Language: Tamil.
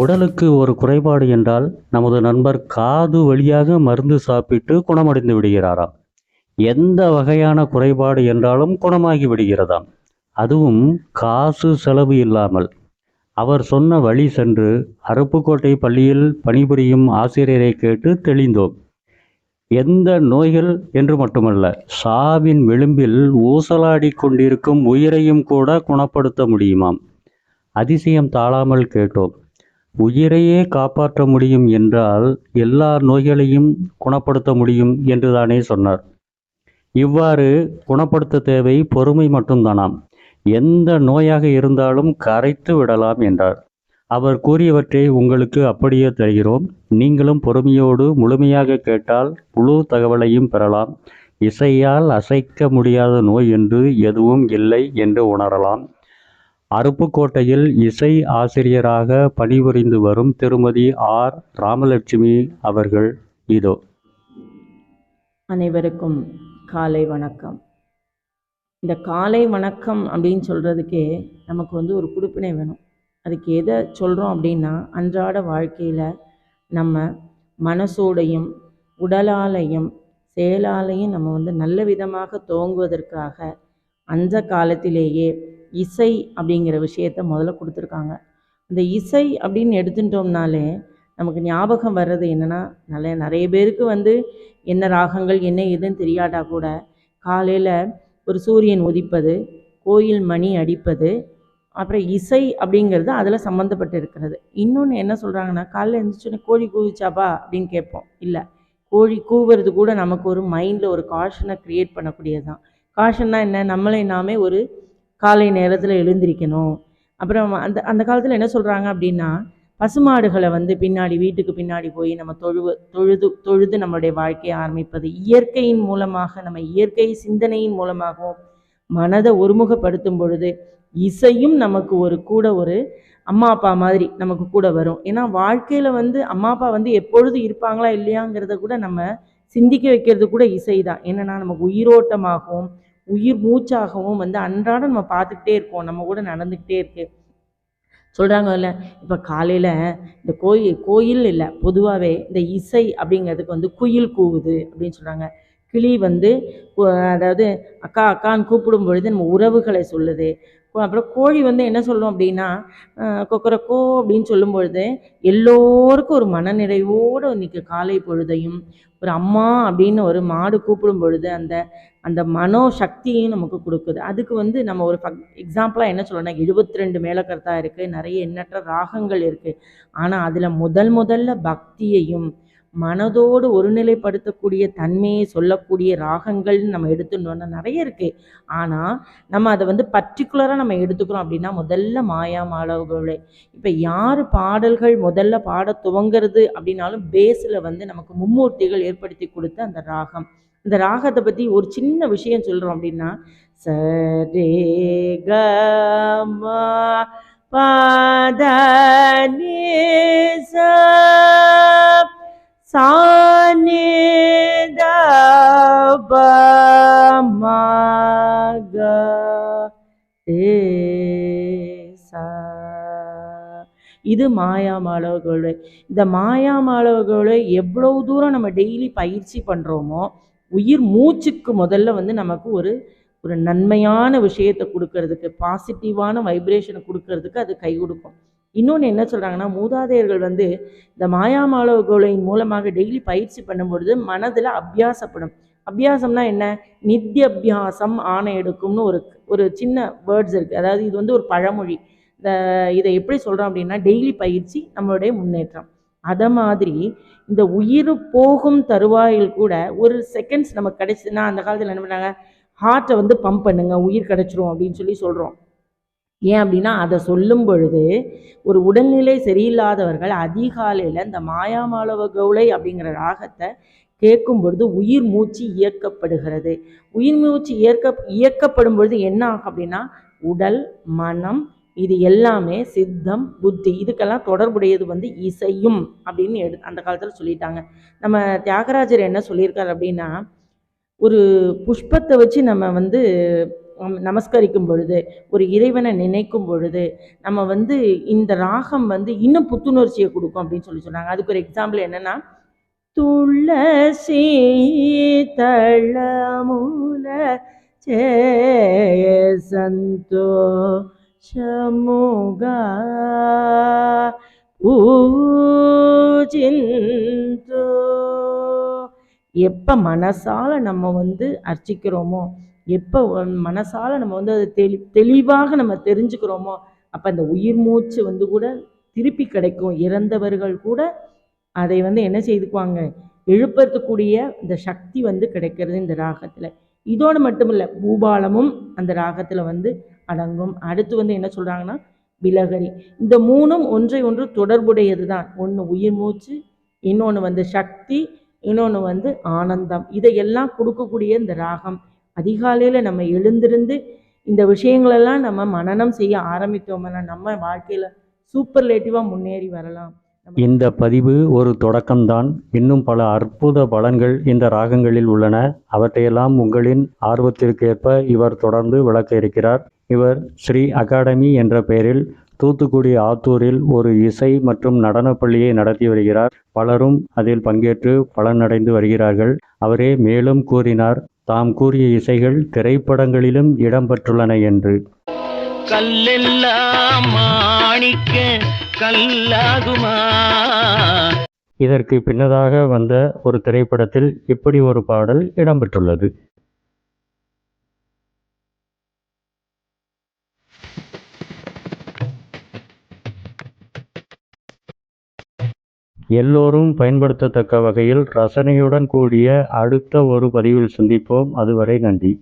உடலுக்கு ஒரு குறைபாடு என்றால் நமது நண்பர் காது வழியாக மருந்து சாப்பிட்டு குணமடைந்து விடுகிறாராம் எந்த வகையான குறைபாடு என்றாலும் குணமாகி விடுகிறதாம். அதுவும் காசு செலவு இல்லாமல். அவர் சொன்ன வழி சென்று அருப்புக்கோட்டை பள்ளியில் பணிபுரியும் ஆசிரியரை கேட்டு தெளிந்தோம். எந்த நோய்கள் என்று மட்டுமல்ல சாவின் விளிம்பில் ஊசலாடி கொண்டிருக்கும் உயிரையும் கூட குணப்படுத்த முடியுமாம். அதிசயம் தாழாமல் கேட்டோம். உயிரையே காப்பாற்ற முடியும் என்றால் எல்லா நோய்களையும் குணப்படுத்த முடியும் என்றுதானே சொன்னார். இவ்வாறு குணப்படுத்த தேவை பொறுமை மட்டும்தானாம். எந்த நோயாக இருந்தாலும் கரைத்து விடலாம் என்றார். அவர் கூறியவற்றை உங்களுக்கு அப்படியே தருகிறோம். நீங்களும் பொறுமையோடு முழுமையாக கேட்டால் முழு தகவலையும் பெறலாம். இசையால் அசைக்க முடியாத நோய் என்று எதுவும் இல்லை என்று உணரலாம். அருப்புக்கோட்டையில் இசை ஆசிரியராக பணிபுரிந்து வரும் திருமதி ஆர். ராமலட்சுமி அவர்கள் இதோ. அனைவருக்கும் காலை வணக்கம். இந்த காலை வணக்கம் அப்படின்னு சொல்கிறதுக்கே நமக்கு வந்து ஒரு குறிப்பினை வேணும். அதுக்கு எதை சொல்கிறோம் அப்படின்னா அன்றாட வாழ்க்கையில் நம்ம மனசோடையும் உடலாலையும் செயலாலையும் நம்ம வந்து நல்ல விதமாக துவங்குவதற்காக அந்த காலத்திலேயே இசை அப்படிங்கிற விஷயத்த முதல்ல கொடுத்துருக்காங்க. இந்த இசை அப்படின்னு எடுத்துட்டோம்னாலே நமக்கு ஞாபகம் வர்றது என்னென்னா நல்ல நிறைய பேருக்கு வந்து என்ன ராகங்கள் என்ன ஏதுன்னு தெரியாட்டா கூட காலையில் ஒரு சூரியன் உதிப்பது கோயில் மணி அடிப்பது அப்புறம் இசை அப்படிங்கிறது அதில் சம்மந்தப்பட்டு இருக்கிறது. இன்னொன்று என்ன சொல்கிறாங்கன்னா காலையில் எழுந்திரிச்சோன்னே கோழி கூவிச்சாப்பா அப்படின்னு கேட்போம். இல்லை கோழி கூவுறது கூட நமக்கு ஒரு மைண்டில் ஒரு காஷனை க்ரியேட் பண்ணக்கூடியது தான் காஷன்னா என்ன? நம்மளை நாமே ஒரு காலை நேரத்தில் எழுந்திரிக்கணும். அப்புறம் அந்த அந்த காலத்தில் என்ன சொல்கிறாங்க அப்படின்னா பசுமாடுகளை வந்து பின்னாடி வீட்டுக்கு பின்னாடி போய் நம்ம தொழுவு தொழுது தொழுது நம்மளுடைய வாழ்க்கையை ஆரம்பிப்பது இயற்கையின் மூலமாக நம்ம இயற்கை சிந்தனையின் மூலமாகவும் மனதை ஒருமுகப்படுத்தும் பொழுது இசையும் நமக்கு ஒரு கூட ஒரு அம்மா அப்பா மாதிரி நமக்கு கூட வரும். ஏன்னா வாழ்க்கையில் வந்து அம்மா அப்பா வந்து எப்பொழுது இருப்பாங்களா இல்லையாங்கிறத கூட நம்ம சிந்திக்க வைக்கிறது கூட இசை தான் என்னென்னா நமக்கு உயிரோட்டமாகவும் உயிர் மூச்சாகவும் வந்து அன்றாடம் நம்ம பார்த்துக்கிட்டே இருக்கோம். நம்ம கூட நடந்துக்கிட்டே இருக்கு. சொல்கிறாங்கல்ல இப்போ காலையில் இந்த கோயில் கோயில் இல்லை பொதுவாகவே இந்த இசை அப்படிங்கிறதுக்கு வந்து குயில் கூவுது அப்படின்னு சொல்கிறாங்க கிளி வந்து அதாவது அக்கா அக்கான்னு கூப்பிடும் பொழுது நம்ம உறவுகளை சொல்லுது. அப்புறம் கோழி வந்து என்ன சொல்லும் அப்படின்னா கொக்கரக்கோ அப்படின்னு சொல்லும் பொழுது எல்லோருக்கும் ஒரு மனநிறைவோடு இன்னைக்கு காலை பொழுதையும் ஒரு அம்மா அப்படின்னு ஒரு மாடு கூப்பிடும் பொழுது அந்த அந்த மனோ சக்தியும் நமக்கு கொடுக்குது. அதுக்கு வந்து நம்ம ஒரு எக்ஸாம்பிளாக என்ன சொல்லணும்னா எழுபத்தி ரெண்டு மேலக்கருத்தா இருக்குது நிறைய எண்ணற்ற ராகங்கள் இருக்குது ஆனால் அதில் முதல் முதல்ல பக்தியையும் மனதோடு ஒருநிலைப்படுத்தக்கூடிய தன்மையை சொல்லக்கூடிய ராகங்கள்னு நம்ம எடுத்துட்டோம்னா நிறைய இருக்குது ஆனால் நம்ம அதை வந்து பர்டிகுலராக நம்ம எடுத்துக்கிறோம் அப்படின்னா முதல்ல மாயா மாளவர்களே இப்போ யார் பாடல்கள் முதல்ல பாட துவங்கிறது அப்படின்னாலும் பேஸில் வந்து நமக்கு மும்மூர்த்திகள் ஏற்படுத்தி கொடுத்த அந்த ராகம். இந்த ராகத்தை பற்றி ஒரு சின்ன விஷயம் சொல்கிறோம் அப்படின்னா சரே பாத ம நி ச சா ப சா இது மாயா மாளவர்களுடைய இந்த மாயா மாளவர்களை எவ்வளவு தூரம் நம்ம டெய்லி பயிற்சி பண்ணுறோமோ உயிர் மூச்சுக்கு முதல்ல வந்து நமக்கு ஒரு ஒரு நன்மையான விஷயத்தை கொடுக்கறதுக்கு பாசிட்டிவான வைப்ரேஷனை கொடுக்கறதுக்கு அது கை கொடுக்கும். இன்னொன்று என்ன சொல்கிறாங்கன்னா மூதாதையர்கள் வந்து இந்த மாயா மூலமாக டெய்லி பயிற்சி பண்ணும்பொழுது மனதில் அபியாசப்படும். அபியாசம்னா என்ன? நித்தியபியாசம் ஆணை எடுக்கும்னு ஒரு ஒரு சின்ன வேர்ட்ஸ் இருக்குது அதாவது இது வந்து ஒரு பழமொழி. இந்த இதை எப்படி சொல்கிறோம் அப்படின்னா டெய்லி பயிற்சி நம்மளுடைய முன்னேற்றம். அதை மாதிரி இந்த உயிர் போகும் தருவாயில் கூட ஒரு செகண்ட்ஸ் நமக்கு கிடைச்சதுன்னா அந்த காலத்தில் என்ன பண்ணாங்க? ஹார்ட்டை வந்து பம்ப் பண்ணுங்க. உயிர் கிடச்சிரும் அப்படின்னு சொல்லி சொல்கிறோம் ஏன் அப்படின்னா அதை சொல்லும் பொழுது ஒரு உடல்நிலை சரியில்லாதவர்கள் அதிகாலையில் இந்த மாயாமாளவ கவுளை அப்படிங்கிற ராகத்தை கேட்கும் பொழுது உயிர் மூச்சு இயக்கப்படுகிறது. உயிர் மூச்சு இயக்க இயக்கப்படும் பொழுது என்ன ஆகும் அப்படின்னா உடல் மனம் இது எல்லாமே சித்தம் புத்தி இதுக்கெல்லாம் தொடர்புடையது வந்து இசையும் அப்படின்னு எடு அந்த காலத்தில் சொல்லிட்டாங்க. நம்ம தியாகராஜர் என்ன சொல்லியிருக்காரு அப்படின்னா ஒரு புஷ்பத்தை வச்சு நம்ம வந்து நமஸ்கரிக்கும் பொழுது ஒரு இறைவனை நினைக்கும் பொழுது நம்ம வந்து இந்த ராகம் வந்து இன்னும் புத்துணர்ச்சியை கொடுக்கும் அப்படின்னு சொல்லி சொன்னாங்க. அதுக்கு ஒரு எக்ஸாம்பிள் என்னன்னா துளசி தளமுல ஜெய சந்தோஷமுகா பூஜிந்தோ. எப்போ மனசால நம்ம வந்து அர்ச்சிக்கிறோமோ எப்போ மனசால் நம்ம வந்து அதை தெளி தெளிவாக நம்ம தெரிஞ்சுக்கிறோமோ அப்போ அந்த உயிர் மூச்சு வந்து கூட திருப்பி கிடைக்கும். இறந்தவர்கள் கூட அதை வந்து என்ன செய்துக்குவாங்க? எழுப்பறதுக்கூடிய இந்த சக்தி வந்து கிடைக்கிறது இந்த ராகத்தில். இதோடு மட்டும் இல்லை பூபாலமும் அந்த ராகத்தில் வந்து அடங்கும். அடுத்து வந்து என்ன சொல்கிறாங்கன்னா விலகரி இந்த மூணும் ஒன்றை ஒன்று தொடர்புடையது தான் ஒன்று உயிர் மூச்சு இன்னொன்று வந்து சக்தி இன்னொன்று வந்து ஆனந்தம். இதையெல்லாம் கொடுக்கக்கூடிய இந்த ராகம். அதிகாலையில் நம்ம எழுந்திருந்து இந்த விஷயங்களெல்லாம் நம்ம மனனம் செய்ய ஆரம்பித்தோம்னா நம்ம வாழ்க்கையில் சூப்பர்லேட்டிவாக முன்னேறி வரலாம். இந்த பதிவு ஒரு தொடக்கம்தான். இன்னும் பல அற்புத பலன்கள் இந்த ராகங்களில் உள்ளன. அவற்றையெல்லாம் உங்களின் ஆர்வத்திற்கேற்ப இவர் தொடர்ந்து விளக்க இருக்கிறார். இவர் ஸ்ரீ அகாடமி என்ற பெயரில் தூத்துக்குடி ஆத்தூரில் ஒரு இசை மற்றும் நடனப் பள்ளியை நடத்தி வருகிறார். பலரும் அதில் பங்கேற்று பலனடைந்து வருகிறார்கள். அவரே மேலும் கூறினார். தாம் கூறிய இசைகள் திரைப்படங்களிலும் இடம்பெற்றுள்ளன என்று. இதற்கு பின்னதாக வந்த ஒரு திரைப்படத்தில் இப்படி ஒரு பாடல் இடம்பெற்றுள்ளது. எல்லோரும் பயன்படுத்தத்தக்க வகையில் ரசனையுடன் கூடிய அடுத்த ஒரு பதிவில் சந்திப்போம். அதுவரை நன்றி.